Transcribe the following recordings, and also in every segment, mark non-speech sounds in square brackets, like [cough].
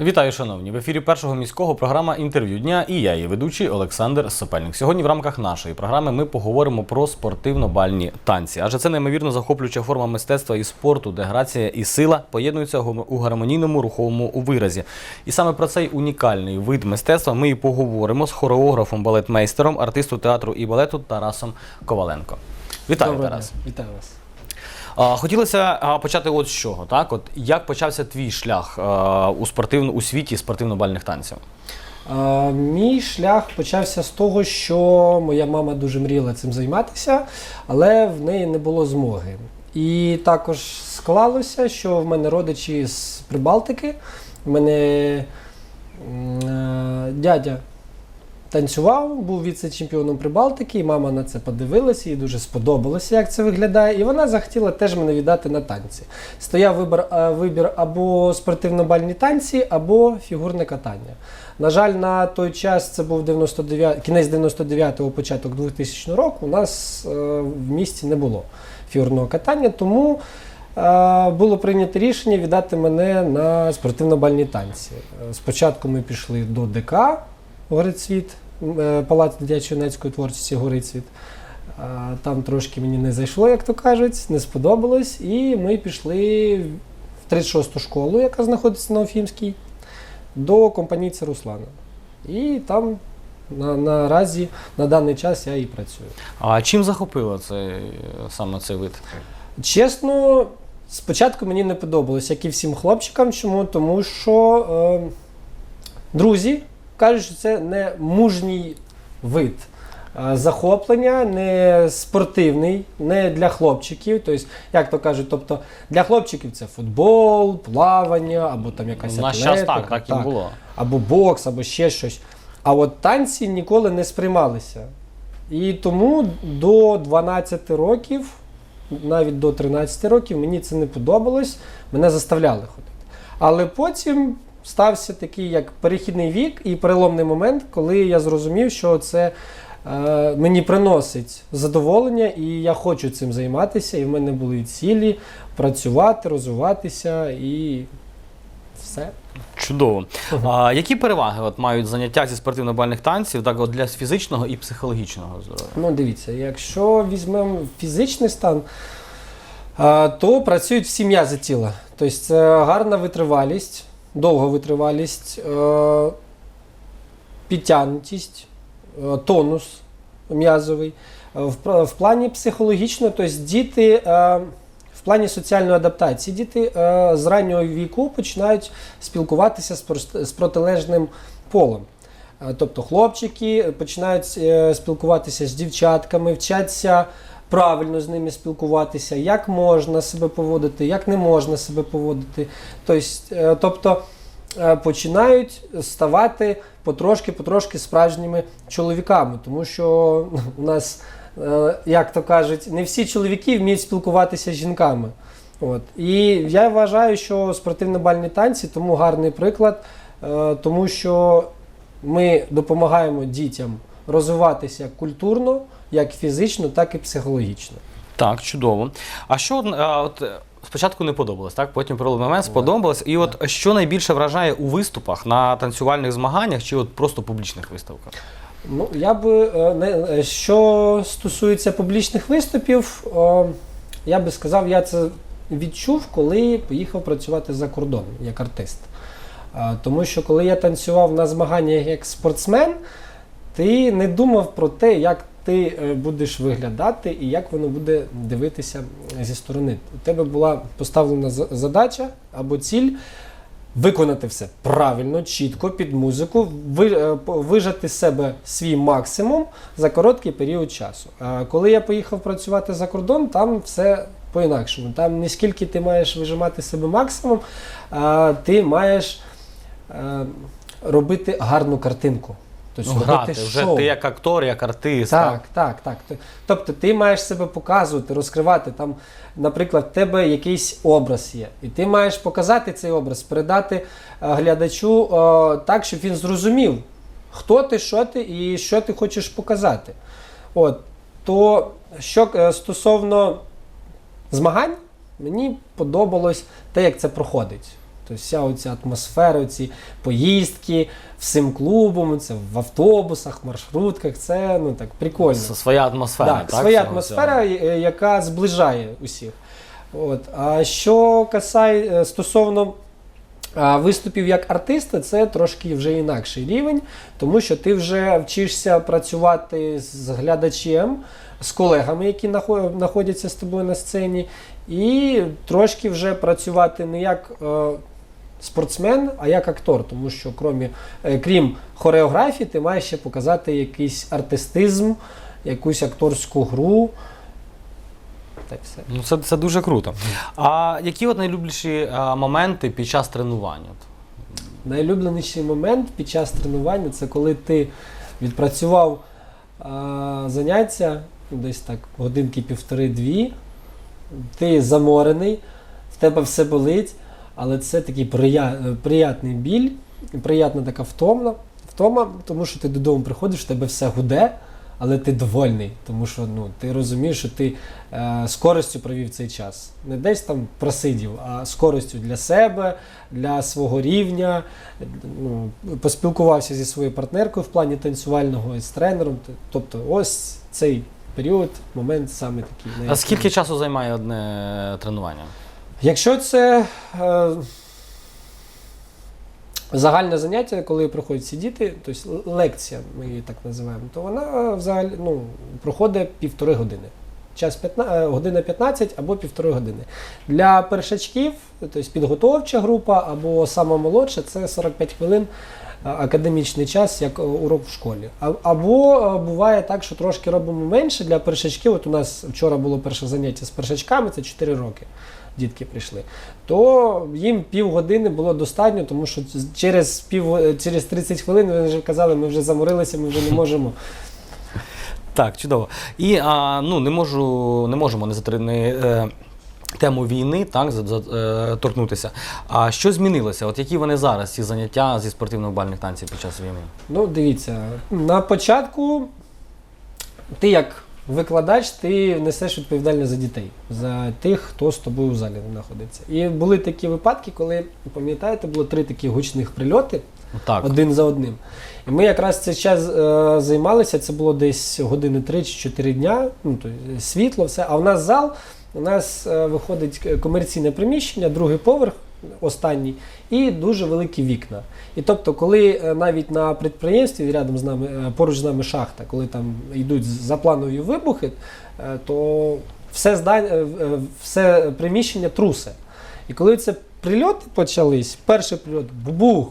Вітаю, шановні! В ефірі першого міського програма інтерв'ю дня і я, її ведучий Олександр Сопельник. Сьогодні в рамках нашої програми ми поговоримо про спортивно-бальні танці. Адже це неймовірно захоплююча форма мистецтва і спорту, де грація і сила поєднуються у гармонійному руховому виразі. І саме про цей унікальний вид мистецтва ми і поговоримо з хореографом, балетмейстером, артисту театру і балету Тарасом Коваленко. Вітаю, Тарас! Вітаю вас. Хотілося почати от з чого, так? От як почався твій шлях у спортивно у світі спортивно-бальних танців? Мій шлях почався з того, що моя мама дуже мріяла цим займатися, але в неї не було змоги. І також склалося, що в мене родичі з Прибалтики, в мене е, дядя танцював, був віце-чемпіоном Прибалтики, і мама на це подивилася, їй дуже сподобалося, як це виглядає. І вона захотіла теж мене віддати на танці. Стояв вибір, е, вибір або спортивно-бальні танці, або фігурне катання. На жаль, на той час це був 99, кінець 99-го, початок 2000 року. У нас е, в місті не було фігурного катання, тому е, було прийнято рішення віддати мене на спортивно-бальні танці. Спочатку ми пішли до ДК Горицвіт, е, Палац дитячої юнацької творчості Горицвіт. А, Там трошки мені не зайшло, як то кажуть, не сподобалось. І ми пішли в 36-ту школу, яка знаходиться на Офімській, до компанійця Руслана. І там на, наразі на даний час я і працюю. А чим захопило цей саме цей вид? Чесно, спочатку мені не подобалось, як і всім хлопчикам. Чому? Тому що е, друзі кажуть, що це не мужній вид. Захоплення не спортивний, не для хлопчиків. Тобто, як то кажуть, тобто для хлопчиків це футбол, плавання або там якась атлетика, час так, так і було. або бокс, або ще щось. А от танці ніколи не сприймалися. І тому до 12 років, навіть до 13 років, мені це не подобалось, мене заставляли ходити. Але потім стався такий як перехідний вік і переломний момент, коли я зрозумів, що це е, мені приносить задоволення, і я хочу цим займатися. І в мене були цілі працювати, розвиватися і все. Чудово. А, які переваги от, мають заняття зі спортивно-бальних танців так, от, для фізичного і психологічного здоров'я? Ну, дивіться, якщо візьмемо фізичний стан, а, то працюють всі м'язи тіла. Тобто це гарна витривалість, довга витривалість, е, підтягнутість, е, тонус м'язовий. Е, В, плані психологічного, тобто діти. В плані соціальної адаптації діти з раннього віку починають спілкуватися з, з протилежним полом. Тобто хлопчики починають спілкуватися з дівчатками, вчаться правильно з ними спілкуватися, як можна себе поводити, як не можна себе поводити. Тобто, е, тобто е, починають ставати потрошки-потрошки справжніми чоловіками, тому що у нас, е, як то кажуть, не всі чоловіки вміють спілкуватися з жінками. От. І я вважаю, що спортивно-бальні танці тому гарний приклад, тому що ми допомагаємо дітям розвиватися культурно, як фізично, так і психологічно. Так, чудово. А що а, от, е, спочатку не подобалось, так? потім про момент сподобалось. І от що найбільше вражає у виступах на танцювальних змаганнях чи от просто публічних виставках? Ну, я би е, не е, що стосується публічних виступів, е, я би сказав, я це відчув, коли поїхав працювати за кордон як артист. Е, Тому що коли я танцював на змаганнях як спортсмен, ти не думав про те, як ти е, будеш виглядати і як воно буде дивитися зі сторони. У тебе була поставлена задача або ціль виконати все правильно, чітко, під музику, е, вижати з себе свій максимум за короткий період часу. А коли я поїхав працювати за кордон, там все по-інакшому. Там не скільки ти маєш вижимати себе максимум, а ти маєш е, робити гарну картинку. Тобто Ну, грати вже шоу. ти як актор, як артист. Так, так, так. Т- Тобто ти маєш себе показувати, розкривати. Там, наприклад, в тебе якийсь образ є, і ти маєш показати цей образ, передати е, глядачу е, так, щоб він зрозумів, хто ти, що ти і що ти хочеш показати. От. То що е, стосовно змагань, мені подобалось те, як це проходить. Тобто вся оця атмосфера, ці поїздки всім клубом, це в автобусах, маршрутках, це ну так прикольно. Своя атмосфера. Да, так, своя атмосфера, е, яка зближає усіх. От. А що касає е, стосовно виступів як артиста, це трошки вже інакший рівень, тому що ти вже вчишся працювати з глядачем, з колегами, які знаходяться з тобою на сцені, і трошки вже працювати не як. Е, Спортсмен, а як актор, тому що крім, е, крім хореографії, ти маєш ще показати якийсь артистизм, якусь акторську гру. Та й все. Ну, це, це дуже круто. А які от найлюбліші а, моменти під час тренувань? От? Найулюбленіший момент під час тренування це коли ти відпрацював а, заняття, ну, десь так, годинки півтори-дві, ти заморений, в тебе все болить, але це такий прия... приятний біль, приятна така втома, втома, тому що ти додому приходиш, тебе все гуде, але ти довольний, тому що ну, ти розумієш, що ти е, з користю провів цей час. Не десь там просидів, а з користю для себе, для свого рівня. Ну, поспілкувався зі своєю партнеркою в плані танцювального і з тренером. Тобто, ось цей період, момент саме такий. А скільки часу займає одне тренування? Якщо це е, загальне заняття, коли проходять всі діти, тобто лекція, ми її так називаємо, то вона взагалі ну, проходить півтори години. Час 15, е, година 15 або півтори години. Для першачків, тобто підготовча група або сама це 45 хвилин е, академічний час, як е, урок в школі. Або е, буває так, що трошки робимо менше для першачків. От у нас вчора було перше заняття з першачками, це 4 роки. Дітки прийшли, то їм півгодини було достатньо, тому що через пів е, через 30 хвилин вони вже казали, ми вже заморилися, ми вже не можемо. Так, чудово. І а, ну, не можу, не можемо не затри... тему війни так, е, торкнутися. А що змінилося? От які вони зараз, ці заняття зі спортивно-бальних танців під час війни? Ну, дивіться, на початку ти як викладач, ти несеш відповідальність за дітей, за тих, хто з тобою в залі знаходиться. І були такі випадки, коли, пам'ятаєте, було три такі гучних прильоти Так. один за одним. І ми якраз цей час е, займалися, це було десь години 3 чи 4 дня, ну, то, світло, все. А в нас зал, у нас е, виходить комерційне приміщення, другий поверх, останній, і дуже великі вікна. І тобто, коли е, навіть на підприємстві рядом з нами, е, поруч з нами шахта, коли там йдуть запланові вибухи, е, то все, здання, все приміщення трусе. І коли це прильоти почались, перший прильот, бубух,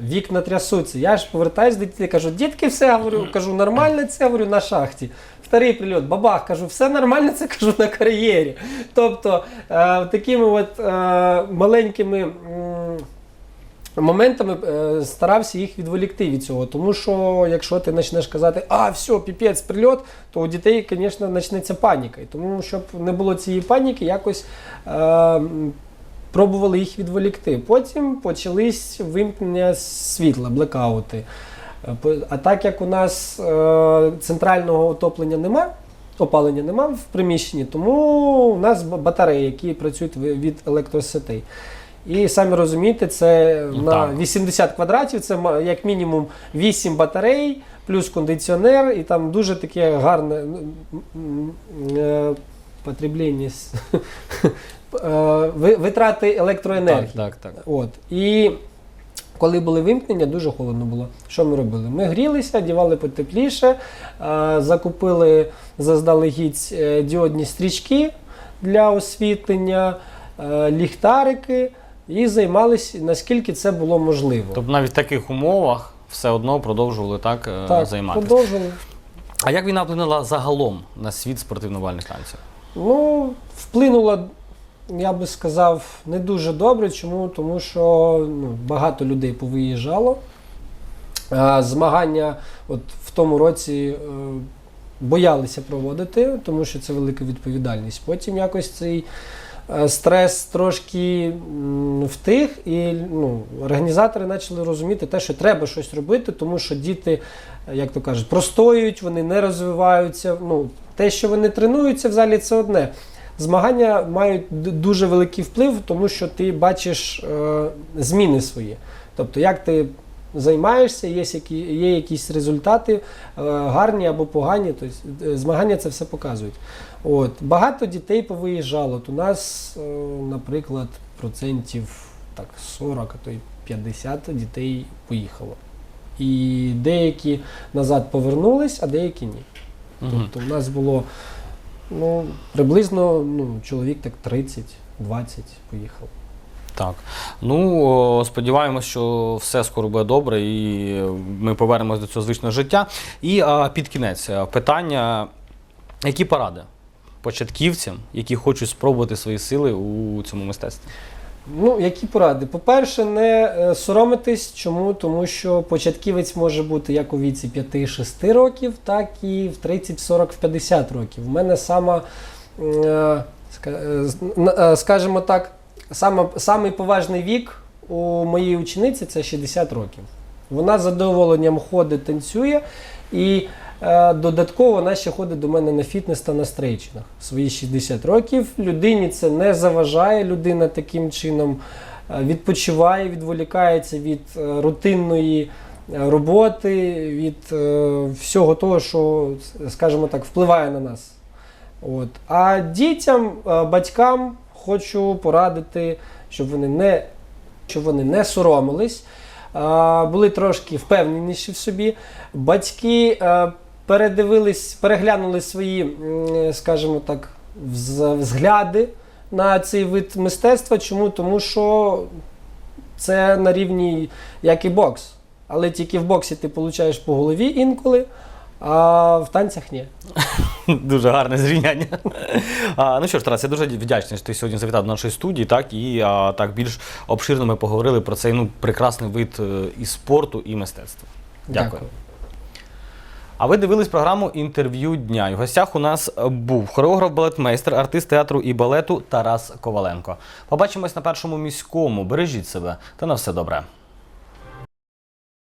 вікна трясуться. Я ж повертаюсь до дітей, кажу, дітки, все говорю, кажу, нормально це говорю на шахті. Вторий прильот, бабах, кажу, все нормально, це кажу на кар'єрі. Тобто е, такими от е, маленькими. Моментами е, старався їх відволікти від цього, тому що якщо ти почнеш казати, а все, піпець, прильот, то у дітей, звісно, почнеться паніка. І тому, щоб не було цієї паніки, якось е, пробували їх відволікти. Потім почались вимкнення світла, блекаути. Е, А так як у нас е, центрального отоплення нема, опалення нема в приміщенні, тому у нас батареї, які працюють від електросетей. І самі розумієте, це Ну, на так. 80 квадратів, це як мінімум 8 батарей, плюс кондиціонер, і там дуже таке гарне с- [laughs] е, витрати електроенергії. Так, так, так. От. І коли були вимкнення, дуже холодно було. Що ми робили? Ми грілися, одягали потепліше, е, закупили заздалегідь е, діодні стрічки для освітлення, е, ліхтарики і займалися, наскільки це було можливо. Тобто навіть в таких умовах все одно продовжували так, так, займатися. А як війна вплинула загалом на світ спортивно-бальних танців? Ну, вплинуло, я би сказав, не дуже добре. Чому? Тому що ну, багато людей повиїжджало. А, змагання от в тому році е, боялися проводити, тому що це велика відповідальність. Потім якось цей е, стрес трошки втих, і ну, організатори почали розуміти те, що треба щось робити, тому що діти, як то кажуть, простоюють, вони не розвиваються. Ну, те, що вони тренуються в залі, це одне. змагання мають дуже великий вплив, тому що ти бачиш е, зміни свої. Тобто, як ти займаєшся, є, є якісь результати е, гарні або погані. Тобто, змагання це все показують. От. Багато дітей повиїжджало. От у нас, е, наприклад, процентів так, 40, а то й 50 дітей поїхало. І деякі назад повернулись, а деякі ні. Тобто у нас було ну, приблизно ну, чоловік так 30-20 поїхав. Так. Ну, сподіваємось, що все скоро буде добре і ми повернемось до цього звичного життя. І а, під кінець е, питання: які поради початківцям, які хочуть спробувати свої сили у цьому мистецтві? Ну, які поради? По-перше, не е, соромитись. Чому? Тому що початківець може бути як у віці 5-6 років, так і в 30, 40, в 50 років. У мене сама, е, е, скажімо так, сама, самий поважний вік у моїй учениці це 60 років. Вона з задоволенням ходить, танцює і додатково вона ще ходить до мене на фітнес та на стрейчинах. Свої 60 років людині це не заважає. Людина таким чином е, відпочиває, відволікається від е, рутинної е, роботи, від е, всього того, що, скажімо так, впливає на нас. От. А дітям, е, батькам хочу порадити, щоб вони не, щоб вони не соромились, були трошки впевненіші в собі. Батьки е, передивились, переглянули свої, скажімо так, взгляди на цей вид мистецтва. Чому? Тому що це на рівні як і бокс. Але тільки в боксі ти получаєш по голові інколи, а в танцях ні. [laughs] Дуже гарне зрівняння. А, ну що ж, Тарас, я дуже вдячний, що ти сьогодні завітав до нашої студії, так і а, так більш обширно ми поговорили про цей ну, прекрасний вид е, і спорту, і мистецтва. Дякую. А ви дивились програму інтерв'ю дня. В гостях у нас був хореограф, балетмейстер, артист театру і балету Тарас Коваленко. Побачимось на першому міському. Бережіть себе та на все добре.